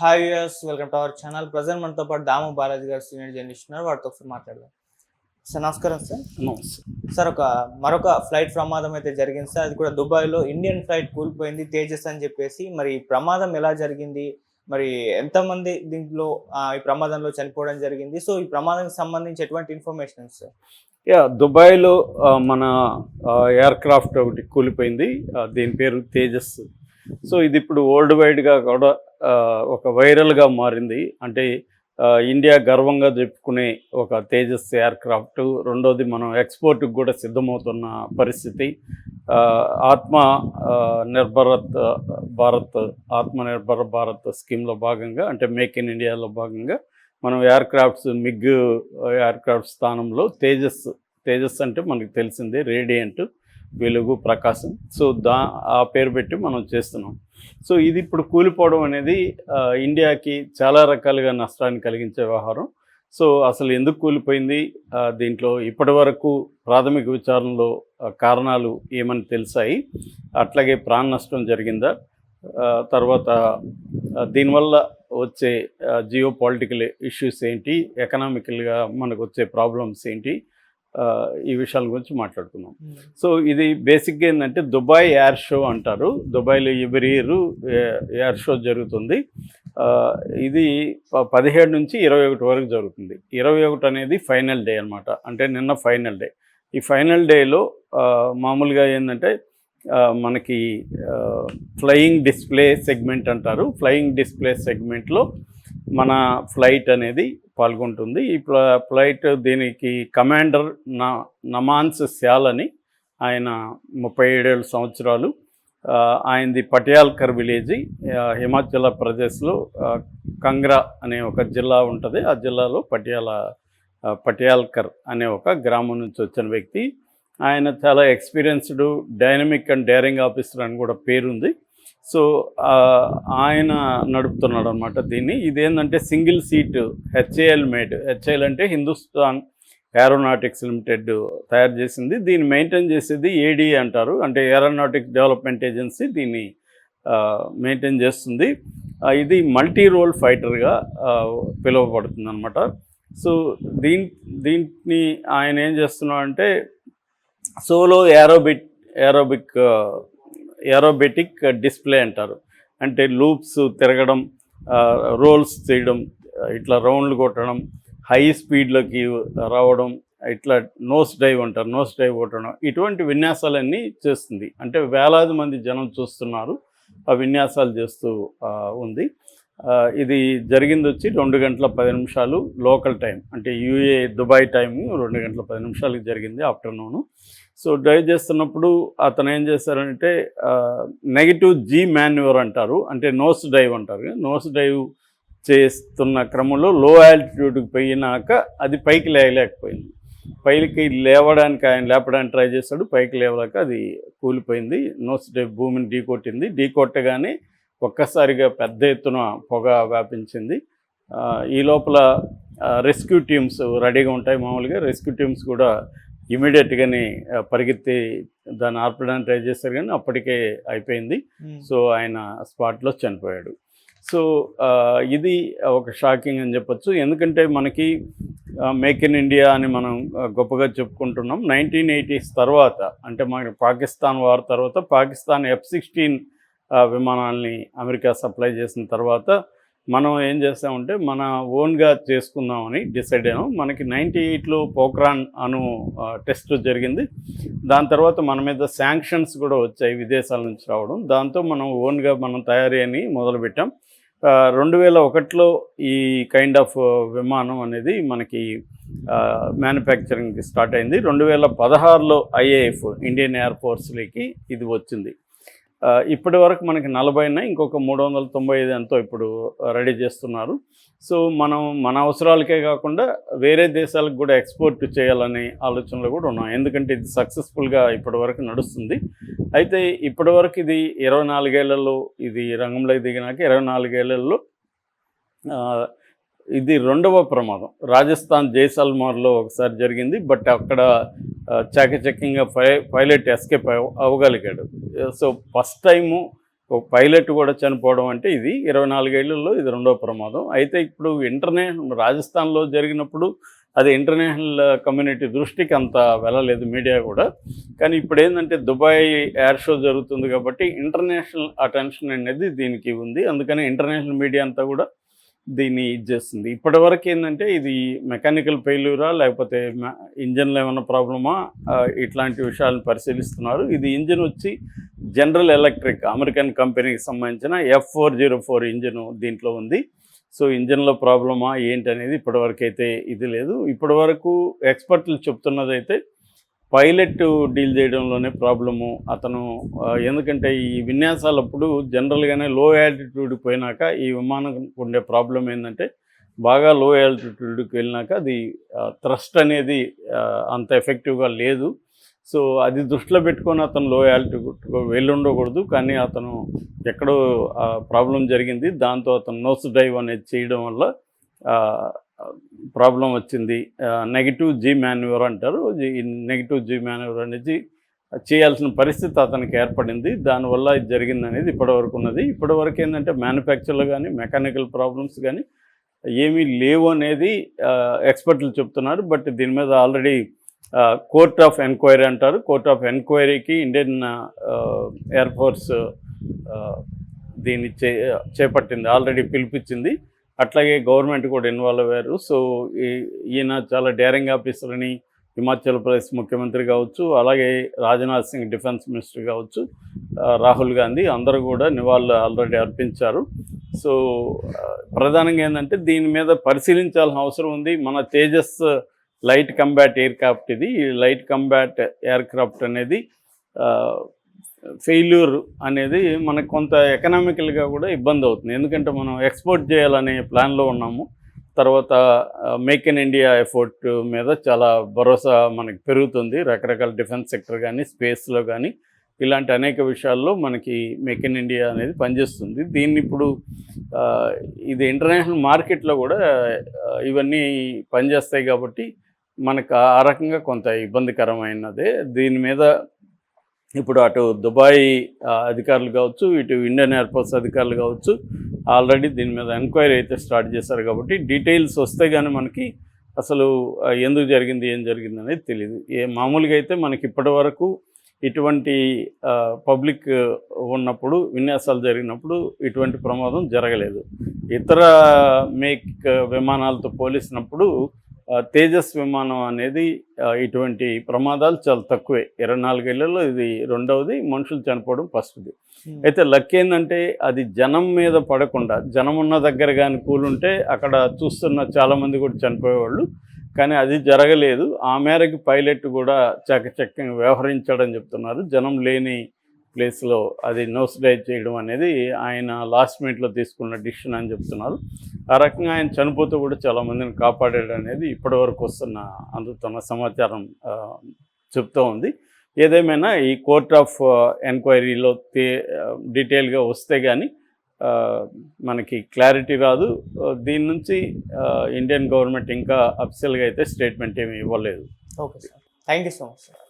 Hi US welcome to our channel present మనతో పాటు దాము బాలాజీ గారు సీనియర్ జర్నలిస్ట్ ఉన్నారు. వాటితో ఒకసారి మాట్లాడదాం. సార్ నమస్కారం సార్. సార్ ఒక మరొక ఫ్లైట్ ప్రమాదం అయితే జరిగింది సార్. అది కూడా దుబాయ్లో ఇండియన్ ఫ్లైట్ కూలిపోయింది తేజస్ అని చెప్పేసి. మరి ఈ ప్రమాదం ఎలా జరిగింది? మరి ఎంతమంది దీంట్లో ఈ ప్రమాదంలో చనిపోవడం జరిగింది? సో ఈ ప్రమాదానికి సంబంధించి ఎటువంటి ఇన్ఫర్మేషన్ సార్? యా దుబాయ్లో మన ఎయిర్ క్రాఫ్ట్ ఒకటి కూలిపోయింది. దీని పేరు తేజస్ సో ఇది ఇప్పుడు వరల్డ్ వైడ్గా కూడా ఒక వైరల్గా మారింది. అంటే ఇండియా గర్వంగా చెప్పుకునే ఒక తేజస్ ఎయిర్ క్రాఫ్ట్ రెండోది మనం ఎక్స్పోర్ట్కి కూడా సిద్ధమవుతున్న పరిస్థితి. ఆత్మ నిర్భరత్ భారత్ ఆత్మ నిర్భర భారత్ స్కీమ్లో భాగంగా అంటే మేక్ ఇన్ ఇండియాలో భాగంగా మనం aircrafts MiG aircraft స్థానంలో తేజస్ తేజస్ అంటే మనకు తెలిసిందే రేడియంట్. వెలుగు ప్రకాశం. సో దా ఆ పేరు పెట్టి మనం చేస్తున్నాం. సో ఇది ఇప్పుడు కూలిపోవడం అనేది ఇండియాకి చాలా రకాలుగా నష్టాన్ని కలిగించే వ్యవహారం. సో అసలు ఎందుకు కూలిపోయింది? దీంట్లో ఇప్పటి వరకు ప్రాథమిక విచారణలో కారణాలు ఏమని తెలిసాయి? అట్లాగే ప్రాణ నష్టం జరిగిందా? తర్వాత దీనివల్ల వచ్చే జియో పొలిటికల్ ఇష్యూస్ ఏంటి? ఎకనామికల్గా మనకు వచ్చే ప్రాబ్లమ్స్ ఏంటి? ఈ విషయాల గురించి మాట్లాడుకుందాం. సో ఇది బేసిక్గా ఏంటంటే దుబాయ్ ఎయిర్ షో అంటారు. దుబాయ్లో ఎవ్రీ ఇయర్ ఎయిర్ షో జరుగుతుంది. ఇది పదిహేడు నుంచి ఇరవై ఒకటి వరకు జరుగుతుంది. ఇరవై ఒకటి అనేది ఫైనల్ డే అనమాట అంటే నిన్న ఫైనల్ డే. ఈ ఫైనల్ డేలో మామూలుగా ఏంటంటే మనకి ఫ్లయింగ్ డిస్ప్లే సెగ్మెంట్ అంటారు. ఫ్లయింగ్ డిస్ప్లే సెగ్మెంట్లో మన ఫ్లైట్ అనేది పాల్గొంటుంది. ఈ ఫ్లైట్ దీనికి కమాండర్ నా నమాన్స్ శాల్ అని ఆయన ముప్పై ఏడేళ్ళు సంవత్సరాలు ఆయనది పటియాల్కర్ విలేజ్ హిమాచల్ ప్రదేశ్లో కంగ్రా అనే ఒక జిల్లా ఉంటుంది. ఆ జిల్లాలో పటియాల పటియాల్కర్ అనే ఒక గ్రామం నుంచి వచ్చిన వ్యక్తి. ఆయన చాలా experienced dynamic and daring officer అని కూడా పేరుంది. సో ఆయన నడుపుతున్నాడు అనమాట దీన్ని. ఇదేంటంటే single seat HAL made. HAL అంటే హిందుస్థాన్ ఏరోనాటిక్స్ లిమిటెడ్ తయారు చేసింది. దీన్ని మెయింటైన్ చేసేది ఏడీ అంటారు. అంటే ఏరోనాటిక్స్ డెవలప్మెంట్ ఏజెన్సీ దీన్ని మెయింటైన్ చేస్తుంది. ఇది మల్టీ రోల్ ఫైటర్గా పిలువబడుతుంది అనమాట సో దీని దీన్ని ఆయన ఏం చేస్తున్నాడంటే solo aerobic aerobic aerobatic display అంటారు. అంటే లూప్స్ తిరగడం రోల్స్ చేయడం ఇట్లా రౌండ్లు కొట్టడం హై స్పీడ్లోకి రావడం ఇట్లా నోస్ డైవ్ అంటారు నోస్ డైవ్ కొట్టడం ఇటువంటి విన్యాసాలన్నీ చేస్తుంది. అంటే వేలాది మంది జనం చూస్తున్నారు ఆ విన్యాసాలు చేస్తూ ఉంది. ఇది జరిగింది వచ్చి రెండు గంటల పది నిమిషాలు లోకల్ టైం. అంటే యూఏ దుబాయ్ టైము రెండు గంటల పది నిమిషాలకి జరిగింది ఆఫ్టర్నూను. సో డ్రైవ్ చేస్తున్నప్పుడు అతను ఏం చేశారంటే నెగిటివ్ జీ మాన్యువర్ అంటారు అంటే నోస్ డైవ్ అంటారు నోస్ డైవ్ చేస్తున్న క్రమంలో లో ఆల్టిట్యూడ్కి పోయినాక అది పైకి లేయలేకపోయింది. పైకి లేవడానికి ఆయన లేపడానికి ట్రై చేస్తాడు పైకి లేవలేక అది కూలిపోయింది నోస్ డైవ్ భూమిని ఢీకొట్టింది. ఢీకొట్టగానే ఒక్కసారిగా పెద్ద ఎత్తున పొగ వ్యాపించింది. ఈ లోపల రెస్క్యూ టీమ్స్ రెడీగా ఉంటాయి మామూలుగా రెస్క్యూ టీమ్స్ కూడా ఇమీడియట్గానే పరిగెత్తి దాన్ని ఆర్పడానికి ట్రై చేస్తారు కానీ అప్పటికే అయిపోయింది. సో ఆయన స్పాట్లో చనిపోయాడు. సో ఇది ఒక షాకింగ్ అని చెప్పొచ్చు. ఎందుకంటే మనకి మేక్ ఇన్ ఇండియా అని మనం గొప్పగా చెప్పుకుంటున్నాం. నైన్టీన్ ఎయిటీస్ తర్వాత అంటే మన పాకిస్తాన్ వార్ తర్వాత పాకిస్తాన్ ఎఫ్ సిక్స్టీన్ విమానాల్ని అమెరికా సప్లై చేసిన తర్వాత మనం ఏం చేస్తామంటే మన ఓన్గా చేసుకుందామని డిసైడ్ అయ్యాం మనకి నైంటీ ఎయిట్లో పోక్రాన్ అను టెస్ట్ జరిగింది. దాని తర్వాత మన మీద శాంక్షన్స్ కూడా వచ్చాయి విదేశాల నుంచి రావడం. దాంతో మనం ఓన్గా మనం తయారీ అని మొదలుపెట్టాం. రెండు వేల ఒకటిలో ఈ కైండ్ ఆఫ్ విమానం అనేది మనకి మ్యానుఫ్యాక్చరింగ్ స్టార్ట్ అయింది. రెండు వేల పదహారులో ఐఏఎఫ్ ఇండియన్ ఎయిర్ ఫోర్స్లోకి ఇది వచ్చింది. ఇప్పటి వరకు మనకి నలభైన ఇంకొక మూడు వందల తొంభై ఐదు ఎంతో ఇప్పుడు రెడీ చేస్తున్నారు. సో మనం మన అవసరాలకే కాకుండా వేరే దేశాలకు కూడా ఎక్స్పోర్ట్ చేయాలనే ఆలోచనలు కూడా ఉన్నాం ఎందుకంటే ఇది సక్సెస్ఫుల్గా ఇప్పటి వరకు నడుస్తుంది. అయితే ఇప్పటి వరకు ఇది ఇరవై నాలుగేళ్ళలో ఇది రంగంలోకి దిగినాక ఇరవై నాలుగేళ్ళలో ఇది రెండవ ప్రమాదం. రాజస్థాన్ జైసల్మార్లో ఒకసారి జరిగింది బట్ అక్కడ చాకచక్యంగా పై పైలట్ ఎస్కేప్ అవ్వగలిగాడు. సో ఫస్ట్ టైము ఒక పైలట్ కూడా చనిపోవడం అంటే ఇది ఇరవై నాలుగేళ్ళలో ఇది రెండో ప్రమాదం. అయితే ఇప్పుడు ఇంటర్నేషనల్ రాజస్థాన్లో జరిగినప్పుడు అది ఇంటర్నేషనల్ కమ్యూనిటీ దృష్టికి అంత వెళ్ళలేదు మీడియా కూడా. కానీ ఇప్పుడు ఏంటంటే దుబాయ్ ఎయిర్ షో జరుగుతుంది కాబట్టి ఇంటర్నేషనల్ అటెన్షన్ అనేది దీనికి ఉంది. అందుకని ఇంటర్నేషనల్ మీడియా అంతా కూడా దీన్ని ఇది చేస్తుంది. ఇప్పటి వరకు ఏంటంటే ఇది మెకానికల్ ఫెయిల్యూరా లేకపోతే ఇంజన్లో ఏమైనా ప్రాబ్లమా? ఇట్లాంటి విషయాలను పరిశీలిస్తున్నారు. ఇది ఇంజిన్ వచ్చి జనరల్ ఎలక్ట్రిక్ అమెరికన్ కంపెనీకి సంబంధించిన F four zero four engine దీంట్లో ఉంది. సో ఇంజన్లో ప్రాబ్లమా? ఏంటి అనేది ఇప్పటివరకు అయితే ఇది లేదు. ఇప్పటివరకు ఎక్స్పర్ట్లు చెప్తున్నదైతే పైలట్ డీల్ చేయడంలోనే ప్రాబ్లము. అతను ఎందుకంటే ఈ విన్యాసాలప్పుడు జనరల్గానే లో యాల్టిట్యూడ్ పోయినాక ఈ విమానం ఉండే ప్రాబ్లం ఏంటంటే బాగా లో యాల్టిట్యూడ్కి వెళ్ళినాక అది థ్రస్ట్ అనేది అంత ఎఫెక్టివ్గా లేదు. సో అది దృష్టిలో పెట్టుకొని అతను లో యాల్టిట్యూడ్ వెళ్ళి ఉండకూడదు కానీ అతను ఎక్కడో ప్రాబ్లం జరిగింది. దాంతో అతను నోస్ డ్రైవ్ అనేది చేయడం వల్ల ప్రాబ్లం వచ్చింది. నెగిటివ్ జీ మాన్యూవర్ అంటారు. ఈ నెగిటివ్ జీ మాన్యూవర్ అనేది చేయాల్సిన పరిస్థితి అతనికి ఏర్పడింది. దానివల్ల ఇది జరిగింది అనేది ఇప్పటివరకు ఉన్నది. ఇప్పటివరకు ఏంటంటే మ్యానుఫ్యాక్చర్లో కానీ మెకానికల్ ప్రాబ్లమ్స్ కానీ ఏమీ లేవు అనేది ఎక్స్పర్ట్లు చెప్తున్నారు. బట్ దీని మీద ఆల్రెడీ కోర్ట్ ఆఫ్ ఎంక్వైరీ అంటారు. కోర్ట్ ఆఫ్ ఎంక్వైరీకి ఇండియన్ ఎయిర్ ఫోర్స్ దీన్ని చే చేపట్టింది. ఆల్రెడీ పిలిపించింది. అట్లాగే గవర్నమెంట్ కూడా ఇన్వాల్వ్ అయ్యారు. సో ఈ- ఈయన చాలా డేరింగ్ ఆఫీసర్ అని హిమాచల్ ప్రదేశ్ ముఖ్యమంత్రి కావచ్చు అలాగే రాజ్నాథ్ సింగ్ డిఫెన్స్ మినిస్టర్ కావచ్చు రాహుల్ గాంధీ అందరూ కూడా నివాళులు ఆల్రెడీ అర్పించారు. సో ప్రధానంగా ఏంటంటే దీని మీద పరిశీలించాల్సిన అవసరం ఉంది. మన తేజస్ లైట్ కంబాట్ ఎయిర్ క్రాఫ్ట్ ఇది. ఈ లైట్ కంబాట్ ఎయిర్ క్రాఫ్ట్ అనేది ఫెయిల్యూర్ అనేది మనకు కొంత ఎకనామికల్గా కూడా ఇబ్బంది అవుతుంది. ఎందుకంటే మనం ఎక్స్పోర్ట్ చేయాలనే ప్లాన్లో ఉన్నాము. తర్వాత మేక్ ఇన్ ఇండియా ఎఫోర్ట్ మీద చాలా భరోసా మనకి పెరుగుతుంది. రకరకాల డిఫెన్స్ సెక్టర్ కానీ స్పేస్లో కానీ ఇలాంటి అనేక విషయాల్లో మనకి మేక్ ఇన్ ఇండియా అనేది పనిచేస్తుంది. దీన్ని ఇప్పుడు ఇది ఇంటర్నేషనల్ మార్కెట్లో కూడా ఇవన్నీ పనిచేస్తాయి కాబట్టి మనకు ఆ రకంగా కొంత ఇబ్బందికరమైనదే. దీని మీద ఇప్పుడు అటు దుబాయ్ అధికారులు కావచ్చు ఇటు ఇండియన్ ఎయిర్పోర్ట్స్ అధికారులు కావచ్చు ఆల్రెడీ దీని మీద ఎంక్వైరీ అయితే స్టార్ట్ చేశారు కాబట్టి డీటెయిల్స్ వస్తే కానీ మనకి అసలు ఎందుకు జరిగింది ఏం జరిగింది అనేది తెలియదు ఏ మామూలుగా అయితే మనకి ఇప్పటి వరకు ఇటువంటి పబ్లిక్ ఉన్నప్పుడు విన్యాసాలు జరిగినప్పుడు ఇటువంటి ప్రమాదం జరగలేదు. ఇతర మేక్ విమానాలతో పోలిసినప్పుడు తేజస్ విమానం అనేది ఇటువంటి ప్రమాదాలు చాలా తక్కువే. ఇరవై నాలుగేళ్ళలో ఇది రెండవది మనుషులు చనిపోవడం ఫస్ట్ది. అయితే లక్ ఏంటంటే అది జనం మీద పడకుండా జనం ఉన్న దగ్గర కానీ కూలుంటే అక్కడ చూస్తున్న చాలామంది కూడా చనిపోయేవాళ్ళు. కానీ అది జరగలేదు. ఆ మేరకు పైలట్ కూడా చకచక్యంగా వ్యవహరించాడని చెప్తున్నారు. జనం లేని ప్లేస్లో అది నోస్ డైవ్ చేయడం అనేది ఆయన లాస్ట్ మినిట్లో తీసుకున్న డిసిషన్ అని చెప్తున్నారు. ఆ రకంగా ఆయన చనిపోతూ కూడా చాలామందిని కాపాడాడు అనేది ఇప్పటివరకు వస్తున్న అందుతున్న సమాచారం చెప్తూ ఉంది. ఏదేమైనా ఈ కోర్ట్ ఆఫ్ ఎంక్వైరీలో తే డీటెయిల్గా వస్తే కానీ మనకి క్లారిటీ రాదు. దీని నుంచి ఇండియన్ గవర్నమెంట్ ఇంకా అఫిషియల్గా అయితే స్టేట్మెంట్ ఏమి ఇవ్వలేదు. Okay sir. Thank you so much sir.